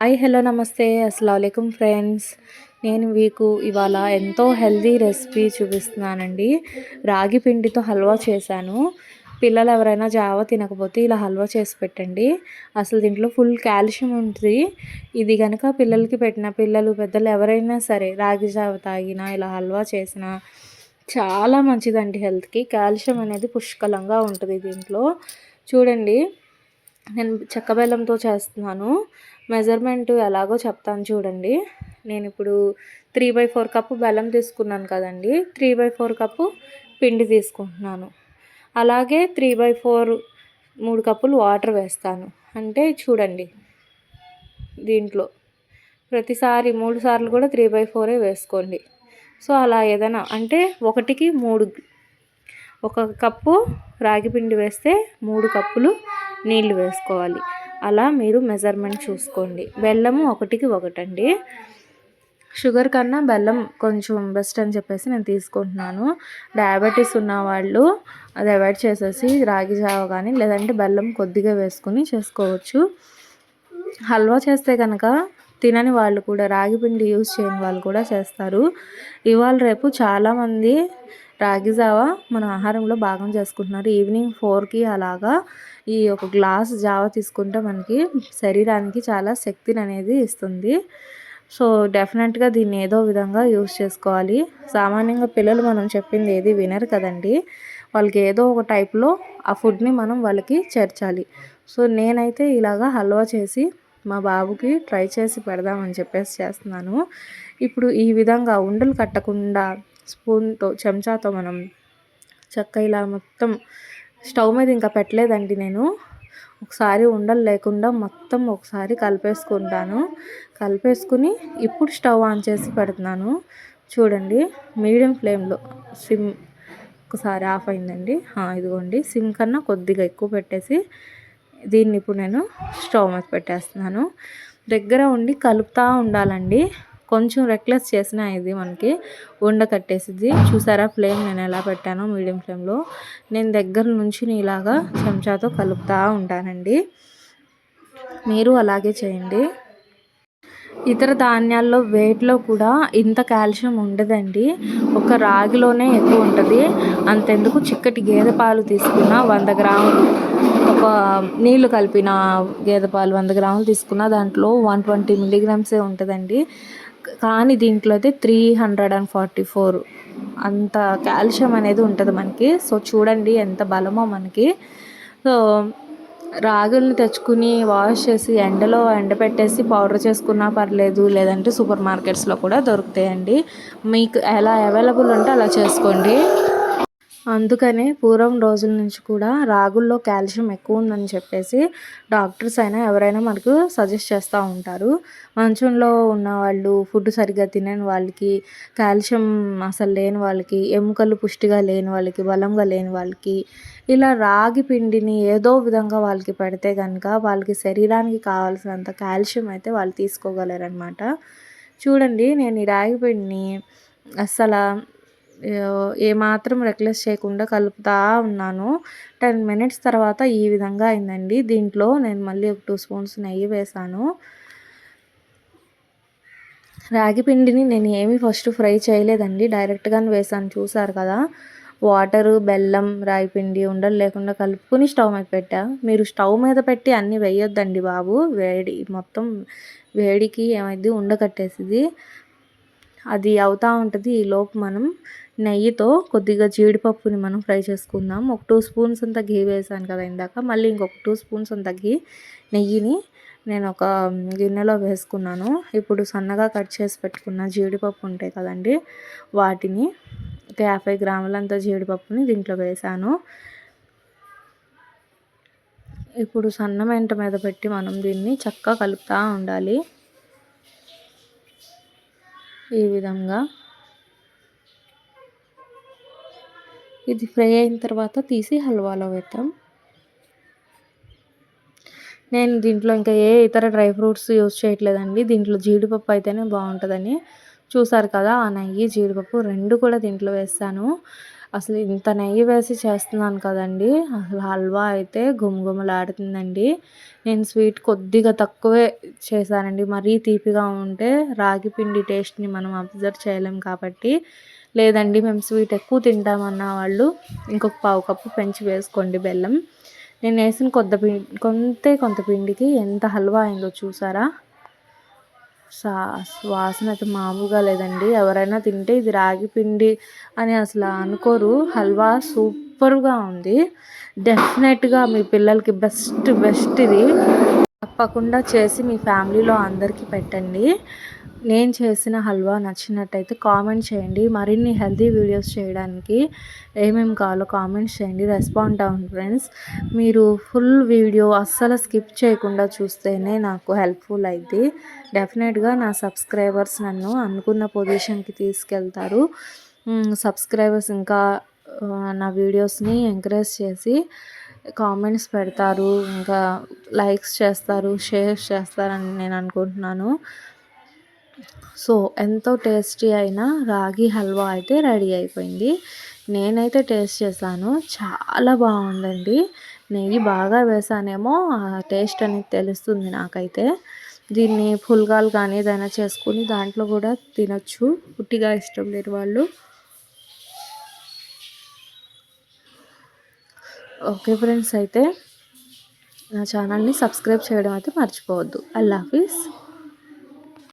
Hi hello నమస్తే. అస్సలం friends. నేను మీకు ఇవాళ ఎంతో హెల్దీ రెసిపీ చూపిస్తున్నానండి. రాగి పిండితో హల్వా చేశాను. పిల్లలు ఎవరైనా జావ తినకపోతే ఇలా హల్వా చేసి పెట్టండి. అసలు దీంట్లో ఫుల్ కాల్షియం ఉంటుంది. ఇది కనుక పిల్లలకి పెట్టిన పిల్లలు పెద్దలు ఎవరైనా సరే రాగి జావ తాగినా ఇలా హల్వా చేసినా చాలా మంచిదండి హెల్త్కి. కాల్షియం అనేది పుష్కలంగా ఉంటుంది దీంట్లో. చూడండి నేను చెక్క బెల్లంతో చేస్తున్నాను. మెజర్మెంట్ ఎలాగో చెప్తాను చూడండి. నేను ఇప్పుడు త్రీ బై ఫోర్ కప్పు బెల్లం తీసుకున్నాను కదండి. త్రీ బై ఫోర్ కప్పు పిండి తీసుకుంటున్నాను. అలాగే త్రీ బై ఫోర్ మూడు కప్పులు వాటర్ వేస్తాను. అంటే చూడండి దీంట్లో ప్రతిసారి మూడు సార్లు కూడా త్రీ బై ఫోరే వేసుకోండి. సో అలా ఏదైనా అంటే ఒకటికి మూడు ఒక కప్పు రాగి పిండి వేస్తే మూడు కప్పులు నీళ్ళు వేసుకోవాలి. అలా మీరు మెజర్మెంట్ చూసుకోండి. బెల్లము ఒకటికి ఒకటండి. షుగర్ కన్నా బెల్లం కొంచెం బెస్ట్ అని చెప్పేసి నేను తీసుకుంటున్నాను. డయాబెటీస్ ఉన్న వాళ్ళు అది అవాయిడ్ చేసేసి రాగి జావ కానీ లేదంటే బెల్లం కొద్దిగా వేసుకుని చేసుకోవచ్చు. హల్వా చేస్తే కనుక తినని వాళ్ళు కూడా రాగి పిండి యూజ్ చేయని వాళ్ళు కూడా చేస్తారు. ఇవాళ రేపు చాలామంది రాగి జావ మన ఆహారంలో భాగం చేసుకుంటున్నారు. ఈవినింగ్ ఫోర్కి అలాగా ఈ ఒక గ్లాస్ జావ తీసుకుంటే మనకి శరీరానికి చాలా శక్తిని అనేది ఇస్తుంది. సో డెఫినెట్గా దీన్ని ఏదో విధంగా యూస్ చేసుకోవాలి. సామాన్యంగా పిల్లలు మనం చెప్పింది ఏది వినరు కదండి. వాళ్ళకి ఏదో ఒక టైప్లో ఆ ఫుడ్ని మనం వాళ్ళకి చేర్చాలి. సో నేనైతే ఇలాగా హల్వా చేసి మా బాబుకి ట్రై చేసి పెడదామని చెప్పేసి చేస్తున్నాను. ఇప్పుడు ఈ విధంగా ఉండలు కట్టకుండా స్పూన్తో చెంచాతో మనం చక్క ఇలా మొత్తం స్టవ్ మీద ఇంకా పెట్టలేదండి నేను. ఒకసారి ఉండలు లేకుండా మొత్తం ఒకసారి కలిపేసుకుంటాను. కలిపేసుకుని ఇప్పుడు స్టవ్ ఆన్ చేసి పెడుతున్నాను. చూడండి మీడియం ఫ్లేమ్లో సిమ్ ఒకసారి ఆఫ్ అయిందండి. ఇదిగోండి సిమ్ కన్నా కొద్దిగా ఎక్కువ పెట్టేసి దీన్ని ఇప్పుడు నేను స్టవ్ మీద పెట్టేస్తున్నాను. దగ్గర ఉండి కలుపుతూ ఉండాలండి. కొంచెం రెక్లెస్ చేసిన ఇది మనకి ఉండ కట్టేసిద్ది. చూసారా ఫ్లేమ్ నేను ఎలా పెట్టానో మీడియం ఫ్లేమ్లో నేను దగ్గర నుంచి ఇలాగా చెంచాతో కలుపుతూ ఉంటానండి. మీరు అలాగే చేయండి. ఇతర ధాన్యాల్లో వేటిలో కూడా ఇంత కాల్షియం ఉండదండి. ఒక రాగిలోనే ఎక్కువ ఉంటుంది. అంతెందుకు చిక్కటి గేదె పాలు తీసుకున్న వంద గ్రాములు ఒక నీళ్ళు కలిపిన గేదె పాలు వంద గ్రాములు తీసుకున్న దాంట్లో వన్ ట్వంటీ మిల్లీగ్రామ్సే ఉంటుందండి. కానీ దీంట్లో అయితే three hundred and forty four అంత కాల్షియం అనేది ఉంటుంది మనకి. సో చూడండి ఎంత బలమో మనకి. సో రాగులను తెచ్చుకుని వాష్ చేసి ఎండలో ఎండపెట్టేసి పౌడర్ చేసుకున్నా పర్లేదు లేదంటే సూపర్ మార్కెట్స్లో కూడా దొరుకుతాయండి. మీకు ఎలా అవైలబుల్ ఉంటే అలా చేసుకోండి. అందుకనే పూర్వం రోజుల నుంచి కూడా రాగుల్లో కాల్షియం ఎక్కువ ఉందని చెప్పేసి డాక్టర్స్ అయినా ఎవరైనా మనకు సజెస్ట్ చేస్తూ ఉంటారు. మంచంలో ఉన్న వాళ్ళు ఫుడ్ సరిగ్గా తినని వాళ్ళకి కాల్షియం అసలు లేని వాళ్ళకి ఎముకలు పుష్టిగా లేని వాళ్ళకి బలంగా లేని వాళ్ళకి ఇలా రాగి పిండిని ఏదో విధంగా వాళ్ళకి పెడితే కనుక వాళ్ళకి శరీరానికి కావాల్సినంత కాల్షియం అయితే వాళ్ళు తీసుకోగలరనమాట చూడండి నేను ఈ రాగి పిండిని అస్సలు ఏమాత్రం రెక్లెస్ చేయకుండా కలుపుతా ఉన్నాను. టెన్ మినిట్స్ తర్వాత ఈ విధంగా అయిందండి. దీంట్లో నేను మళ్ళీ ఒక టూ స్పూన్స్ నెయ్యి వేసాను రాగి పిండిని నేను ఏమీ ఫస్ట్ ఫ్రై చేయలేదండి. డైరెక్ట్గానే వేసాను చూసారు కదా? వాటరు బెల్లం రాగి పిండి ఉండలు లేకుండా కలుపుకొని స్టవ్ మీద పెట్టా. మీరు స్టవ్ మీద పెట్టి అన్నీ వేయొద్దండి బాబు. వేడి మొత్తం వేడికి ఏమైంది? ఉండకట్టేసింది. అది అవుతూ ఉంటుంది. ఈలోపు మనం నెయ్యితో కొద్దిగా జీడిపప్పుని మనం ఫ్రై చేసుకుందాం. ఒక టూ స్పూన్స్ అంత ఘీ వేసాను కదా ఇందాక. మళ్ళీ ఇంకొక టూ స్పూన్స్ అంత ఘీ నెయ్యిని నేను ఒక గిన్నెలో వేసుకున్నాను. ఇప్పుడు సన్నగా కట్ చేసి పెట్టుకున్న జీడిపప్పు ఉంటాయి కదండి వాటిని ఒక యాభై గ్రాములంత జీడిపప్పుని దీంట్లో వేసాను. ఇప్పుడు సన్న మెంట మీద పెట్టి మనం దీన్ని చక్కగా కలుపుతూ ఉండాలి. ఈ విధంగా. ఇది ఫ్రై అయిన తర్వాత తీసి హల్వాలో వేద్దాం. నేను దీంట్లో ఇంకా ఏ ఇతర డ్రై ఫ్రూట్స్ యూజ్ చేయట్లేదండి. దీంట్లో జీడిపప్పు అయితేనే బాగుంటుందని చూసారు కదా ఆ నెయ్యి జీడిపప్పు రెండు కూడా దీంట్లో వేస్తాను అసలు ఇంత నెయ్యి వేసి చేస్తున్నాను కదండి. అసలు హల్వా అయితే గుమగుమలాడుతుందండి. నేను స్వీట్ కొద్దిగా తక్కువే చేశానండి. మరీ తీపిగా ఉంటే రాగి పిండి టేస్ట్ని మనం అబ్జర్వ్ చేయలేం కాబట్టి. లేదండి మేము స్వీట్ ఎక్కువ తింటామన్న వాళ్ళు ఇంకొక పావు కప్పు పెంచి వేసుకోండి బెల్లం. నేను వేసిన కొద్ది పిండి కొంతే కొంత పిండికి ఎంత హల్వా అయిందో చూసారా? సా వాసన అయితే మామూలుగా లేదండి. ఎవరైనా తింటే ఇది రాగి పిండి అని అసలు అనుకోరు. హల్వా సూపర్గా ఉంది. డెఫినెట్గా మీ పిల్లలకి బెస్ట్ బెస్ట్ ఇది. తప్పకుండా చేసి మీ ఫ్యామిలీలో అందరికీ పెట్టండి. నేను చేసిన హల్వా నచ్చినట్టయితే కామెంట్ చేయండి. మరిన్ని హెల్తీ వీడియోస్ చేయడానికి ఏమేమి కావాలో కామెంట్స్ చేయండి. రెస్పాండ్ అవును ఫ్రెండ్స్. మీరు ఫుల్ వీడియో అస్సలు స్కిప్ చేయకుండా చూస్తేనే నాకు హెల్ప్ఫుల్ అయింది డెఫినెట్గా నా సబ్స్క్రైబర్స్ నన్ను అనుకున్న పొజిషన్కి తీసుకెళ్తారు. సబ్స్క్రైబర్స్ ఇంకా నా వీడియోస్ని ఎంకరేజ్ చేసి కామెంట్స్ పెడతారు. ఇంకా లైక్స్ చేస్తారు షేర్స్ చేస్తారని నేను అనుకుంటున్నాను. సో ఎంతో టేస్టీ అయిన రాగి హల్వా అయితే రెడీ అయిపోయింది. నేనైతే టేస్ట్ చేశాను. చాలా బాగుందండి. నెయ్యి బాగా వేసానేమో ఆ టేస్ట్ అనేది తెలుస్తుంది నాకైతే. దీన్ని పుల్గాలు కానీ ఏదైనా చేసుకుని దాంట్లో కూడా తినచ్చు. పుట్టిగా ఇష్టం లేని వాళ్ళు. ఓకే ఫ్రెండ్స్ అయితే నా ఛానల్ని సబ్స్క్రైబ్ చేయడం అయితే మర్చిపోవద్దు. అల్లా హాఫీస్